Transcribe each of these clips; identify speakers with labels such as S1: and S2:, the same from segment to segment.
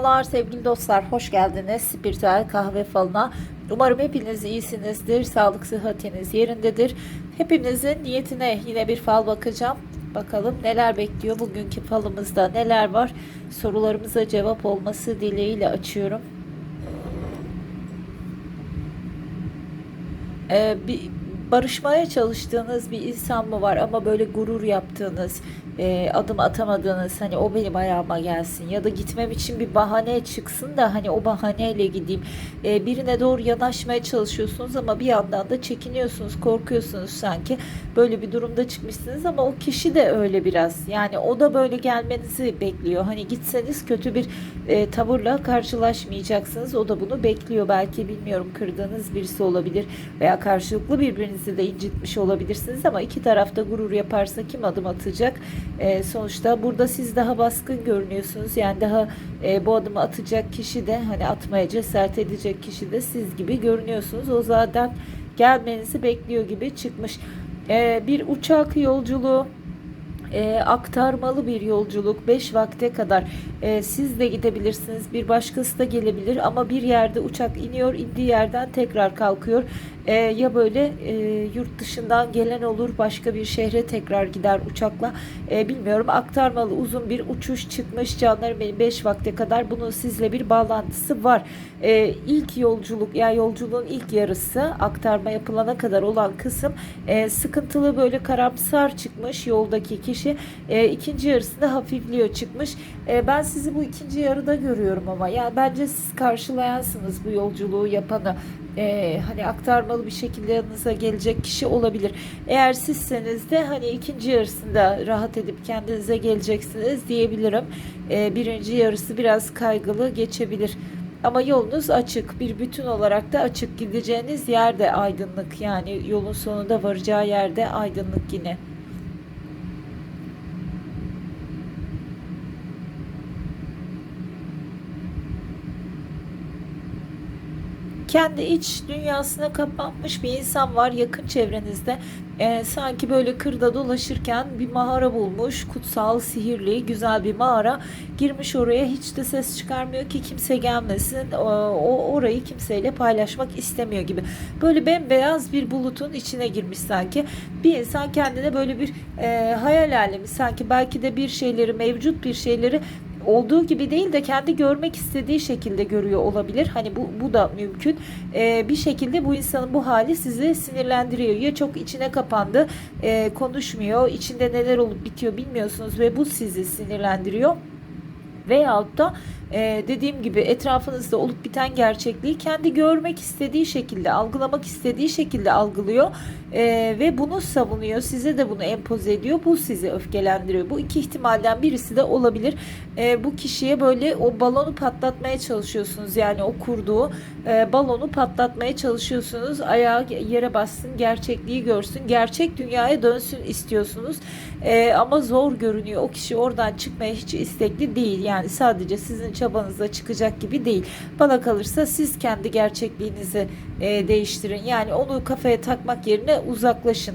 S1: Merhabalar sevgili dostlar, hoş geldiniz Spiritüel Kahve Falı'na. Umarım hepiniz iyisinizdir, sağlık sıhhatiniz yerindedir. Hepimizin niyetine yine bir fal bakacağım. Bakalım neler bekliyor bugünkü falımızda, neler var? Sorularımıza cevap olması dileğiyle açıyorum. Ee, bir barışmaya çalıştığınız bir insan mı var ama böyle gurur yaptığınız, e, adım atamadığınız hani o benim ayağıma gelsin ya da gitmem için bir bahane çıksın da hani o bahaneyle gideyim. E, birine doğru yanaşmaya çalışıyorsunuz ama bir yandan da çekiniyorsunuz, korkuyorsunuz sanki. Böyle bir durumda çıkmışsınız ama o kişi de öyle biraz. Yani o da böyle gelmenizi bekliyor. Hani gitseniz kötü bir e, tavırla karşılaşmayacaksınız. O da bunu bekliyor. Belki bilmiyorum kırdığınız birisi olabilir veya karşılıklı birbirinizi de incitmiş olabilirsiniz ama iki tarafta gurur yaparsa kim adım atacak? E, sonuçta burada siz daha baskın görünüyorsunuz. Yani daha e, bu adımı atacak kişi de hani atmaya cesaret edecek kişi de siz gibi görünüyorsunuz. O zaten gelmenizi bekliyor gibi çıkmış. E, bir uçak yolculuğu e, aktarmalı bir yolculuk 5 vakte kadar. E, siz de gidebilirsiniz bir başkası da gelebilir ama bir yerde uçak iniyor indiği yerden tekrar kalkıyor. E, ya böyle e, yurt dışından gelen olur başka bir şehre tekrar gider uçakla. E, bilmiyorum aktarmalı uzun bir uçuş çıkmış canlarım benim 5 vakte kadar. Bunun sizle bir bağlantısı var. E, ilk yolculuk yani yolculuğun ilk yarısı aktarma yapılana kadar olan kısım e, sıkıntılı böyle karamsar çıkmış yoldaki kişi e, ikinci yarısında hafifliyor çıkmış E, ben sizi bu ikinci yarıda görüyorum ama yani bence siz karşılayansınız bu yolculuğu yapanı e, hani aktarmalı bir şekilde yanınıza gelecek kişi olabilir. Eğer sizseniz de hani ikinci yarısında rahat edip kendinize geleceksiniz diyebilirim. E, birinci yarısı biraz kaygılı geçebilir. Ama yolunuz açık. Bir bütün olarak da açık. Gideceğiniz yer de aydınlık. Yani yolun sonunda varacağı yerde aydınlık yine. Kendi iç dünyasına kapanmış bir insan var yakın çevrenizde. Ee, sanki böyle kırda dolaşırken bir mağara bulmuş. Kutsal, sihirli, güzel bir mağara. Girmiş oraya hiç de ses çıkarmıyor ki kimse gelmesin. O orayı kimseyle paylaşmak istemiyor gibi. Böyle bembeyaz bir bulutun içine girmiş sanki. Bir insan kendine böyle bir e, hayal alemi sanki belki de bir şeyleri mevcut bir şeyleri olduğu gibi değil de kendi görmek istediği şekilde görüyor olabilir. Hani bu, bu da mümkün. Ee, bir şekilde bu insanın bu hali sizi sinirlendiriyor. Ya çok içine kapandı, e, konuşmuyor, içinde neler olup bitiyor bilmiyorsunuz ve bu sizi sinirlendiriyor. Veyahut da e, dediğim gibi etrafınızda olup biten gerçekliği kendi görmek istediği şekilde, algılamak istediği şekilde algılıyor e, ve bunu savunuyor. Size de bunu empoze ediyor. Bu sizi öfkelendiriyor. Bu iki ihtimalden birisi de olabilir. E, bu kişiye böyle o balonu patlatmaya çalışıyorsunuz. Yani o kurduğu e, balonu patlatmaya çalışıyorsunuz. Ayağı yere bassın, gerçekliği görsün, gerçek dünyaya dönsün istiyorsunuz. E, ama zor görünüyor. O kişi oradan çıkmaya hiç istekli değil. Yani sadece sizin çabanızla çıkacak gibi değil. Bana kalırsa siz kendi gerçekliğinizi e, değiştirin. Yani onu kafaya takmak yerine uzaklaşın.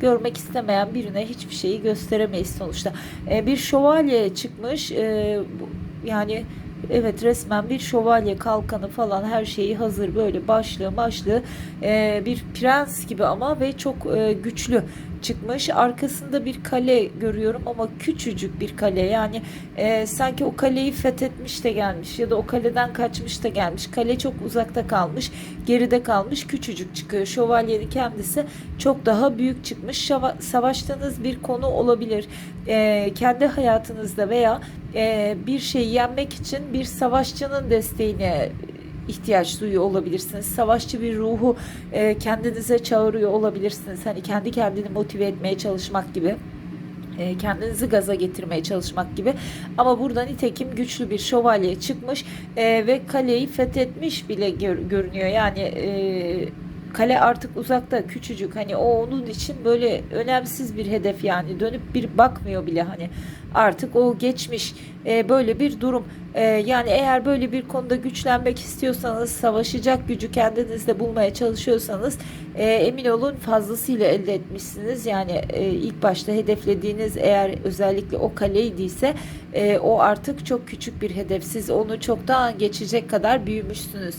S1: Görmek istemeyen birine hiçbir şeyi gösteremeyiz sonuçta. E, bir şövalye çıkmış. E, yani Evet resmen bir şövalye kalkanı falan her şeyi hazır böyle başlığı başlığı e, bir prens gibi ama ve çok e, güçlü çıkmış. Arkasında bir kale görüyorum ama küçücük bir kale. Yani e, sanki o kaleyi fethetmiş de gelmiş ya da o kaleden kaçmış da gelmiş. Kale çok uzakta kalmış, geride kalmış, küçücük çıkıyor. Şövalyenin kendisi çok daha büyük çıkmış. Şava- savaştığınız bir konu olabilir. E, kendi hayatınızda veya e, bir şeyi yenmek için bir savaşçının desteğine ihtiyaç duyuyor olabilirsiniz. Savaşçı bir ruhu e, kendinize çağırıyor olabilirsiniz. Hani kendi kendini motive etmeye çalışmak gibi e, kendinizi gaza getirmeye çalışmak gibi ama burada nitekim güçlü bir şövalye çıkmış e, ve kaleyi fethetmiş bile gör, görünüyor yani e, kale artık uzakta küçücük. Hani o onun için böyle önemsiz bir hedef yani. Dönüp bir bakmıyor bile hani. Artık o geçmiş e, böyle bir durum. E, yani eğer böyle bir konuda güçlenmek istiyorsanız savaşacak gücü kendinizde bulmaya çalışıyorsanız e, emin olun fazlasıyla elde etmişsiniz. Yani e, ilk başta hedeflediğiniz eğer özellikle o kaleydiyse e, o artık çok küçük bir hedef. Siz onu çoktan geçecek kadar büyümüşsünüz.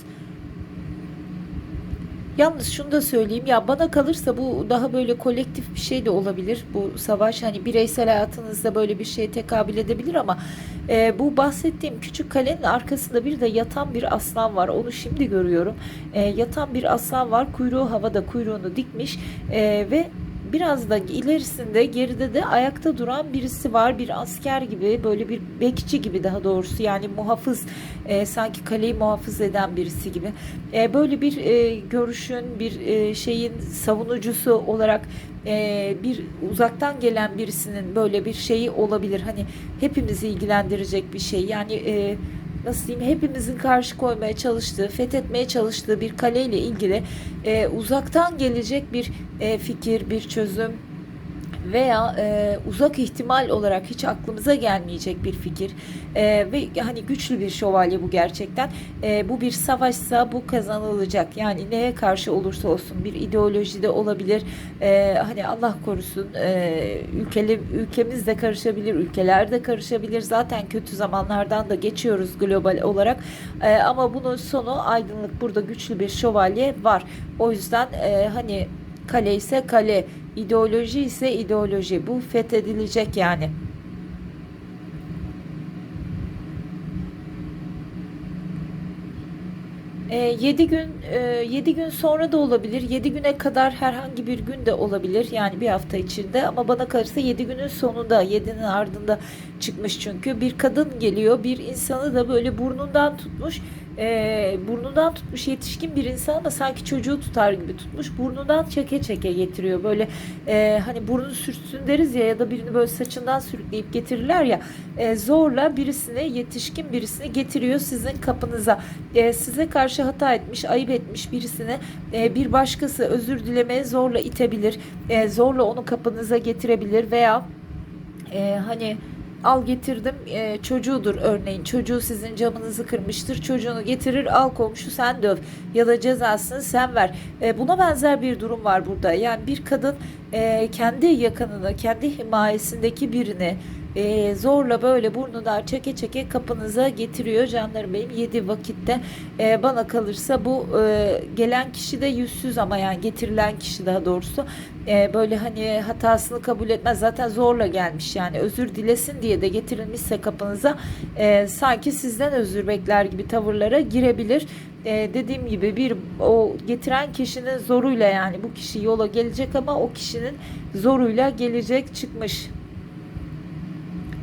S1: Yalnız şunu da söyleyeyim ya bana kalırsa bu daha böyle kolektif bir şey de olabilir. Bu savaş hani bireysel hayatınızda böyle bir şeye tekabül edebilir ama e, bu bahsettiğim küçük kalenin arkasında bir de yatan bir aslan var. Onu şimdi görüyorum. E, yatan bir aslan var. Kuyruğu havada kuyruğunu dikmiş e, ve Biraz da ilerisinde geride de ayakta duran birisi var. Bir asker gibi böyle bir bekçi gibi daha doğrusu yani muhafız e, sanki kaleyi muhafız eden birisi gibi. E, böyle bir e, görüşün bir e, şeyin savunucusu olarak e, bir uzaktan gelen birisinin böyle bir şeyi olabilir. Hani hepimizi ilgilendirecek bir şey. Yani e, nasıl diyeyim hepimizin karşı koymaya çalıştığı, fethetmeye çalıştığı bir kaleyle ilgili e, uzaktan gelecek bir e, fikir, bir çözüm veya e, uzak ihtimal olarak hiç aklımıza gelmeyecek bir fikir E, ve hani güçlü bir şövalye bu gerçekten E, bu bir savaşsa bu kazanılacak. Yani neye karşı olursa olsun bir ideoloji de olabilir. E, hani Allah korusun e, ülkeli, ülkemiz de karışabilir ülkeler de karışabilir. Zaten kötü zamanlardan da geçiyoruz global olarak. E, ama bunun sonu aydınlık burada güçlü bir şövalye var. O yüzden e, hani kale ise kale İdeoloji ise ideoloji. Bu fethedilecek yani. E, 7 gün e, 7 gün sonra da olabilir. 7 güne kadar herhangi bir gün de olabilir. Yani bir hafta içinde ama bana kalırsa 7 günün sonunda 7'nin ardında çıkmış çünkü. Bir kadın geliyor. Bir insanı da böyle burnundan tutmuş e, burnundan tutmuş yetişkin bir insan ama sanki çocuğu tutar gibi tutmuş burnundan çeke çeke getiriyor böyle e, hani burnunu sürtsün deriz ya ya da birini böyle saçından sürükleyip getirirler ya e, zorla birisini yetişkin birisini getiriyor sizin kapınıza e, size karşı hata etmiş ayıp etmiş birisini e, bir başkası özür dilemeye zorla itebilir e, zorla onu kapınıza getirebilir veya e, hani al getirdim. E, çocuğudur örneğin. Çocuğu sizin camınızı kırmıştır. Çocuğunu getirir al komşu sen döv. Ya da cezasını sen ver. E, buna benzer bir durum var burada. Yani bir kadın e, kendi yakınını kendi himayesindeki birini e, zorla böyle burnundan çeke çeke kapınıza getiriyor canlarım benim yedi vakitte. E, bana kalırsa bu e, gelen kişi de yüzsüz ama yani getirilen kişi daha doğrusu. E, böyle hani hatasını kabul etmez. Zaten zorla gelmiş yani. Özür dilesin diye de getirilmişse kapınıza e, sanki sizden özür bekler gibi tavırlara girebilir. E, dediğim gibi bir o getiren kişinin zoruyla yani bu kişi yola gelecek ama o kişinin zoruyla gelecek çıkmış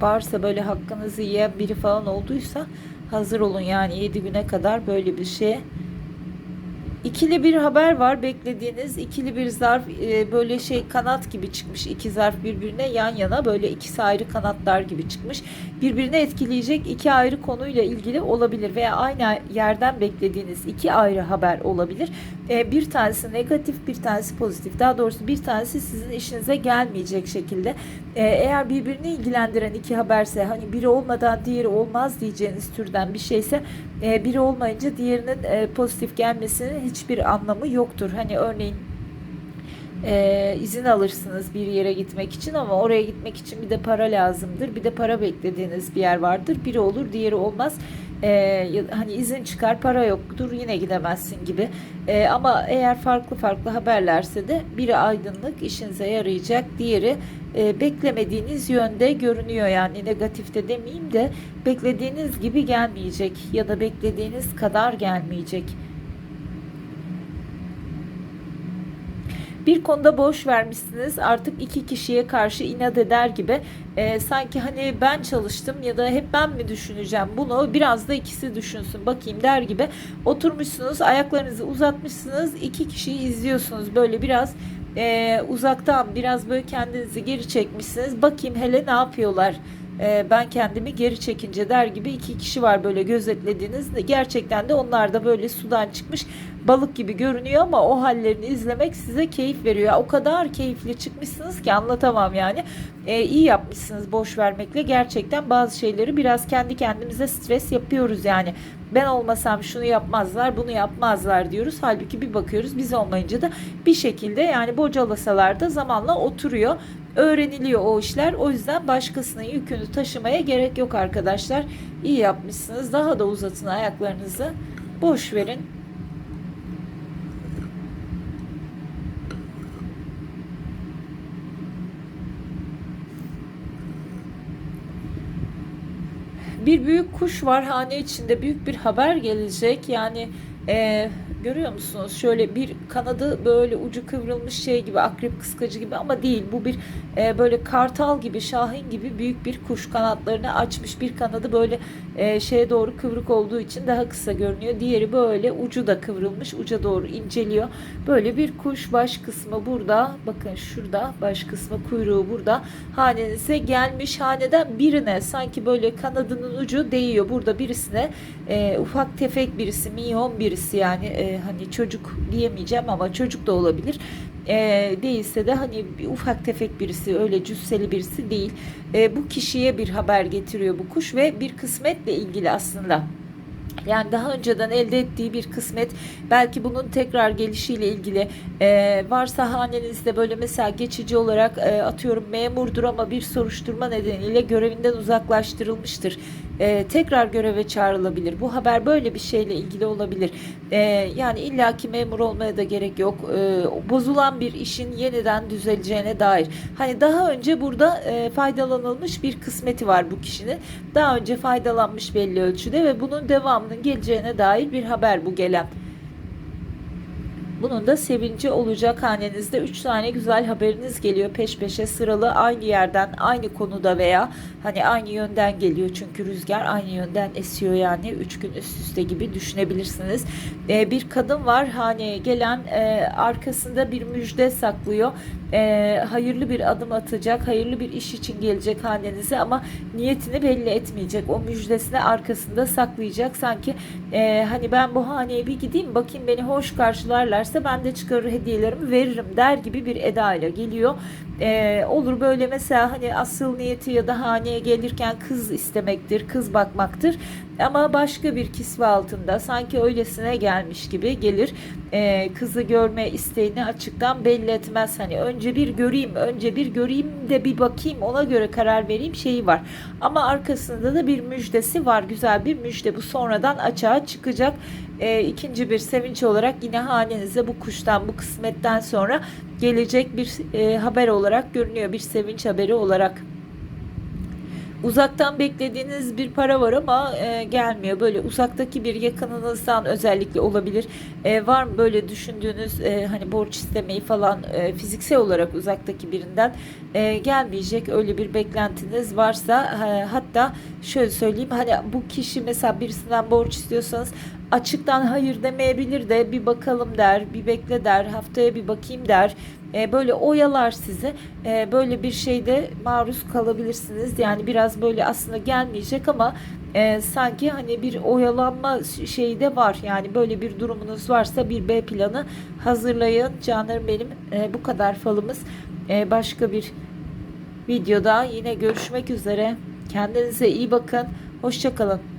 S1: varsa böyle hakkınızı yiyen biri falan olduysa hazır olun yani 7 güne kadar böyle bir şeye İkili bir haber var beklediğiniz. İkili bir zarf e, böyle şey kanat gibi çıkmış. İki zarf birbirine yan yana böyle ikisi ayrı kanatlar gibi çıkmış. Birbirini etkileyecek iki ayrı konuyla ilgili olabilir veya aynı yerden beklediğiniz iki ayrı haber olabilir. E, bir tanesi negatif bir tanesi pozitif. Daha doğrusu bir tanesi sizin işinize gelmeyecek şekilde. E, eğer birbirini ilgilendiren iki haberse hani biri olmadan diğeri olmaz diyeceğiniz türden bir şeyse e, biri olmayınca diğerinin e, pozitif gelmesinin hiçbir anlamı yoktur. Hani örneğin e, izin alırsınız bir yere gitmek için ama oraya gitmek için bir de para lazımdır. Bir de para beklediğiniz bir yer vardır. Biri olur, diğeri olmaz. E, hani izin çıkar, para yoktur, yine gidemezsin gibi. E, ama eğer farklı farklı haberlerse de biri aydınlık, işinize yarayacak, diğeri e, beklemediğiniz yönde görünüyor. Yani negatifte demeyeyim de beklediğiniz gibi gelmeyecek ya da beklediğiniz kadar gelmeyecek. Bir konuda boş vermişsiniz. Artık iki kişiye karşı inat eder gibi. E, sanki hani ben çalıştım ya da hep ben mi düşüneceğim bunu? Biraz da ikisi düşünsün bakayım der gibi. Oturmuşsunuz ayaklarınızı uzatmışsınız. İki kişiyi izliyorsunuz. Böyle biraz e, uzaktan biraz böyle kendinizi geri çekmişsiniz. Bakayım hele ne yapıyorlar e, ben kendimi geri çekince der gibi iki kişi var böyle gözetlediğiniz. Gerçekten de onlar da böyle sudan çıkmış balık gibi görünüyor ama o hallerini izlemek size keyif veriyor. O kadar keyifli çıkmışsınız ki anlatamam yani. E, iyi yapmışsınız boş vermekle. Gerçekten bazı şeyleri biraz kendi kendimize stres yapıyoruz yani. Ben olmasam şunu yapmazlar, bunu yapmazlar diyoruz. Halbuki bir bakıyoruz biz olmayınca da bir şekilde yani bocalasalar da zamanla oturuyor. Öğreniliyor o işler. O yüzden başkasının yükünü taşımaya gerek yok arkadaşlar. İyi yapmışsınız. Daha da uzatın ayaklarınızı. Boş verin. bir büyük kuş var hane içinde büyük bir haber gelecek yani e, görüyor musunuz? Şöyle bir kanadı böyle ucu kıvrılmış şey gibi akrep kıskacı gibi ama değil. Bu bir e, böyle kartal gibi şahin gibi büyük bir kuş kanatlarını açmış bir kanadı böyle e, şeye doğru kıvrık olduğu için daha kısa görünüyor. Diğeri böyle ucu da kıvrılmış uca doğru inceliyor. Böyle bir kuş baş kısmı burada. Bakın şurada baş kısmı kuyruğu burada. Hanenize gelmiş. Haneden birine sanki böyle kanadının ucu değiyor. Burada birisine e, ufak tefek birisi minyon birisi yani e, hani çocuk diyemeyeceğim ama çocuk da olabilir e, değilse de hani bir ufak tefek birisi öyle cüsseli birisi değil E, bu kişiye bir haber getiriyor bu kuş ve bir kısmetle ilgili aslında. Yani daha önceden elde ettiği bir kısmet belki bunun tekrar gelişiyle ilgili e, varsa hanenizde böyle mesela geçici olarak e, atıyorum memurdur ama bir soruşturma nedeniyle görevinden uzaklaştırılmıştır. E, tekrar göreve çağrılabilir. Bu haber böyle bir şeyle ilgili olabilir. E, yani illaki memur olmaya da gerek yok. E, bozulan bir işin yeniden düzeleceğine dair. Hani daha önce burada e, faydalanılmış bir kısmeti var bu kişinin. Daha önce faydalanmış belli ölçüde ve bunun devamının geleceğine dair bir haber bu gelen. Bunun da sevinci olacak hanenizde 3 tane güzel haberiniz geliyor peş peşe sıralı aynı yerden aynı konuda veya hani aynı yönden geliyor çünkü rüzgar aynı yönden esiyor yani 3 gün üst üste gibi düşünebilirsiniz. Ee, bir kadın var haneye gelen e, arkasında bir müjde saklıyor. E, hayırlı bir adım atacak, hayırlı bir iş için gelecek hanenize ama niyetini belli etmeyecek. O müjdesini arkasında saklayacak. Sanki e, hani ben bu haneye bir gideyim bakayım beni hoş karşılarlarsa ben de çıkarır hediyelerimi veririm der gibi bir edayla geliyor. E, olur böyle mesela hani asıl niyeti ya da haneye gelirken kız istemektir, kız bakmaktır. Ama başka bir kisve altında sanki öylesine gelmiş gibi gelir. E, kızı görme isteğini açıktan belli etmez. Hani önce bir göreyim, önce bir göreyim de bir bakayım ona göre karar vereyim şeyi var. Ama arkasında da bir müjdesi var. Güzel bir müjde. Bu sonradan açığa çıkacak. E, ikinci bir sevinç olarak yine hanenize bu kuştan, bu kısmetten sonra gelecek bir e, haber olarak görünüyor. Bir sevinç haberi olarak. Uzaktan beklediğiniz bir para var ama e, gelmiyor. Böyle uzaktaki bir yakınınızdan özellikle olabilir. E, var mı böyle düşündüğünüz e, hani borç istemeyi falan e, fiziksel olarak uzaktaki birinden e, gelmeyecek öyle bir beklentiniz varsa e, hatta şöyle söyleyeyim hani bu kişi mesela birisinden borç istiyorsanız açıktan hayır demeyebilir de bir bakalım der, bir bekle der, haftaya bir bakayım der. E, böyle oyalar sizi. E, böyle bir şeyde maruz kalabilirsiniz. Yani biraz böyle aslında gelmeyecek ama e, sanki hani bir oyalanma şeyi de var. Yani böyle bir durumunuz varsa bir B planı hazırlayın. Canlarım benim e, bu kadar falımız. E, başka bir videoda yine görüşmek üzere. Kendinize iyi bakın. Hoşçakalın.